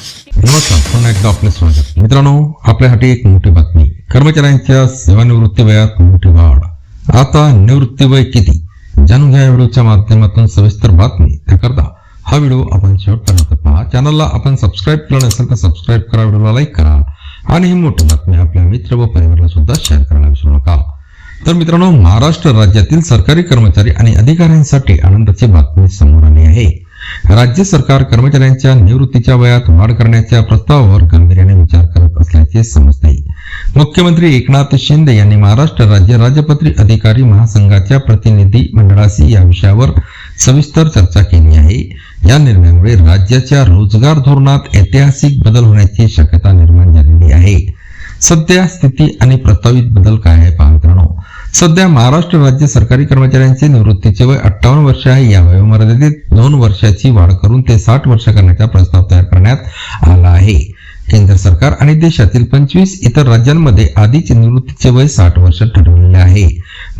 नमस्कार पुन्हा एकदा आपले स्वागत मित्रांनो आपल्यासाठी एक मोठी बातमी. कर्मचाऱ्यांच्या सेवानिवृत्ती वयात मोठी वाढ. आता निवृत्ती वय किती? जाणून घ्या या व्हिडिओच्या माध्यमातून सविस्तर बातमी. त्याकरता हा व्हिडिओ आपण शेवटपर्यंत पहा. चॅनलला आपण सबस्क्राईब केलं नसेल तर सबस्क्राईब करा व्हिडिओला लाईक करा. आणि ही मोठी बातमी आपल्या मित्र व परिवाराला सुद्धा शेअर करायला विसरू नका. तर मित्रांनो महाराष्ट्र राज्यातील सरकारी कर्मचारी आणि अधिकाऱ्यांसाठी आनंदाची बातमी समोर आली आहे. राज्य सरकार कर्मचाऱ्यांच्या निवृत्तीच्या वयात वाढ करण्याच्या प्रस्तावावर गांभीर्याने विचार करत असल्याचे समजते. मुख्यमंत्री एकनाथ शिंदे यांनी महाराष्ट्र राज्य राजपत्री अधिकारी महासंघाच्या प्रतिनिधी मंडळाशी या विषयावर सविस्तर चर्चा केली आहे. या निर्णयामुळे राज्याच्या रोजगार धोरणात ऐतिहासिक बदल होण्याची शक्यता निर्माण झालेली आहे. सध्या स्थिती आणि प्रस्तावित बदल काय आहे पाहू. सध्या महाराष्ट्र राज्य सरकारी कर्मचाऱ्यांचे निवृत्तीचे वय अठ्ठावन्न वर्ष आहे. या वयोमर्यादेत दोन वर्षाची वाढ करून ते साठ वर्ष करण्याचा प्रस्ताव तयार करण्यात आला आहे. केंद्र सरकार आणि देशातील पंचवीस इतर राज्यांमध्ये आधीच निवृत्तीचे वय साठ वर्ष ठरवलेले आहे.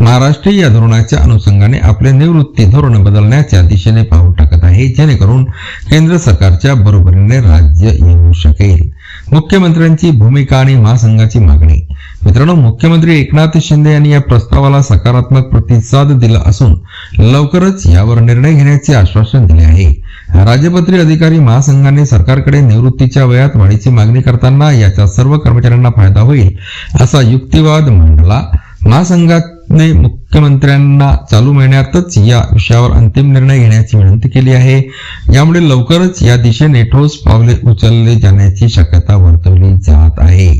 महाराष्ट्र या धोरणाच्या अनुषंगाने आपले निवृत्ती धोरण बदलण्याच्या दिशेने पाऊल टाकले आहे जेणेकरून केंद्र सरकारच्या बरोबरीने राज्य येऊ शकेल. मुख्यमंत्र्यांची भूमिका आणि महासंघाची मागणी. मित्रांनो मुख्यमंत्री एकनाथ शिंदे यांनी या प्रस्तावाला सकारात्मक प्रतिसाद दिला असून लवकरच यावर निर्णय घेण्याचे आश्वासन दिले आहे. राजपत्री अधिकारी महासंघाने सरकारकडे निवृत्तीच्या वयात वाढीची मागणी करताना याचा सर्व कर्मचाऱ्यांना फायदा होईल असा युक्तिवाद मांडला. महासंघाने मुख्यमंत्र्यांना चालू महिन्यातच या विषयावर अंतिम निर्णय घेण्याची विनंती केली आहे. यामुळे लवकरच या दिशेने ठोस पावले उचलले जाण्याची शक्यता वर्तवली जात आहे.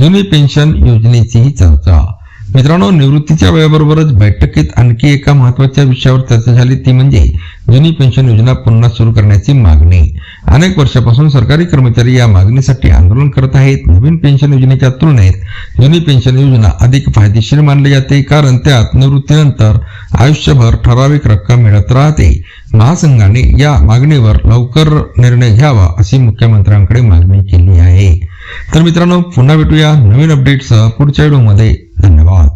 जुनी पेन्शन योजनेचीही चर्चा. मित्रांनो निवृत्तीच्या वेळेबरोबरच बैठकीत आणखी एका महत्त्वाच्या विषयावर चर्चा झाली. ती म्हणजे जुनी पेन्शन योजना पुन्हा सुरू करण्याची मागणी. अनेक वर्षापासून सरकारी कर्मचारी या मागणीसाठी आंदोलन करत आहेत. नवीन पेन्शन योजनेच्या तुलनेत जुनी पेन्शन योजना अधिक फायदेशीर मानली जाते कारण त्यात निवृत्तीनंतर आयुष्यभर ठराविक रक्कम मिळत राहते. महासंघाने या मागणीवर लवकर निर्णय घ्यावा अशी मुख्यमंत्र्यांकडे मागणी केली आहे. तर मित्रांनो पुन्हा भेटूया नवीन अपडेटसह पुढच्या व्हिडिओमध्ये धन्यवाद.